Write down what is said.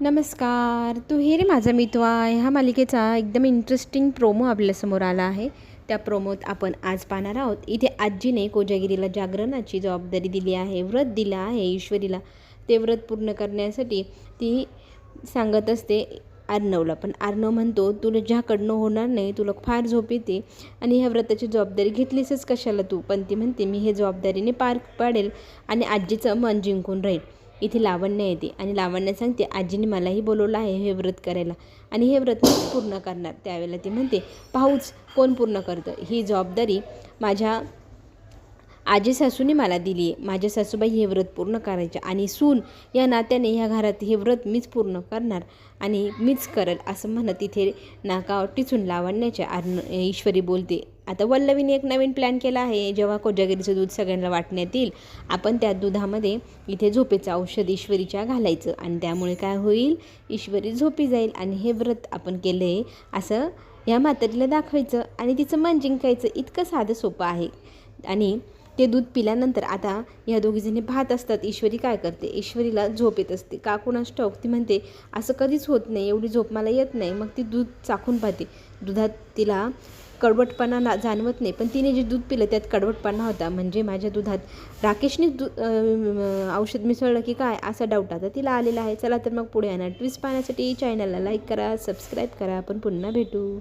नमस्कार. तू हे रे माझा मितवा ह्या मालिकेचा एकदम इंटरेस्टिंग प्रोमो आपल्यासमोर आला आहे. त्या प्रोमोत आपण आज पाहणार आहोत. इथे आजीने कोजागिरीला जागरणाची जबाबदारी दिली आहे. व्रत दिलं आहे ईश्वरीला. ते व्रत पूर्ण करण्यासाठी ती सांगत असते अर्णवला पण अर्णव म्हणतो तुला ज्याकडनं होणार नाही तुला फार झोप येते आणि ह्या व्रताची जबाबदारी घेतलीसच कशाला तू? पण ती म्हणते मी हे जबाबदारीने पार पाडेल आणि आजीचं मन जिंकून राहील. इथे लावण्य येते. आणि लावण्य सांगते आजीने मलाही बोलवलं आहे हे व्रत करायला. आणि हे व्रत पूर्ण करणार. त्यावेळेला ती म्हणते पाहूच कोण पूर्ण करतं. ही जबाबदारी माझ्या आजी सासूने मला दिली. आहे माझ्या सासूबाई हे व्रत पूर्ण करायचे आणि सून या नात्याने ह्या घरात हे व्रत मीच पूर्ण करणार आणि मीच करेल असं म्हणत तिथे नाकावर टिचून लावण्याच्या आर्ण ईश्वरी बोलते. आता वल्लवीने एक नवीन प्लॅन केला आहे. जेव्हा कोजागिरीचं दूध सगळ्यांना वाटण्यात येईल आपण त्या दुधामध्ये इथे झोपेचं औषध ईश्वरीच्या घालायचं आणि त्यामुळे काय होईल? ईश्वरी झोपी जाईल आणि हे व्रत आपण केलं आहे असं या म्हातारीला दाखवायचं आणि तिचं मन जिंकायचं इतकं साधं सोपं आहे. आणि ते दूध पिल्यानंतर आता ह्या दोघीजणी पाहत असतात. ईश्वरी काय करते? ईश्वरीला झोप येत असते. का कुणास ठाऊक ती म्हणते असं कधीच होत नाही. एवढी झोप मला येत नाही. मग ती दूध चाखून पाहते. दुधात तिला कडवटपणा ना जाणवत नाही. पण तिने जे दूध पिलं त्यात कडवटपणा होता. म्हणजे माझ्या दुधात राकेशने दू औषध मिसळलं की काय? असा डाऊट आता तिला आलेला आहे. चला तर मग पुढे आणा. ट्विस्ट पाहण्यासाठी चॅनलला लाईक करा सबस्क्राईब करा. आपण पुन्हा भेटू.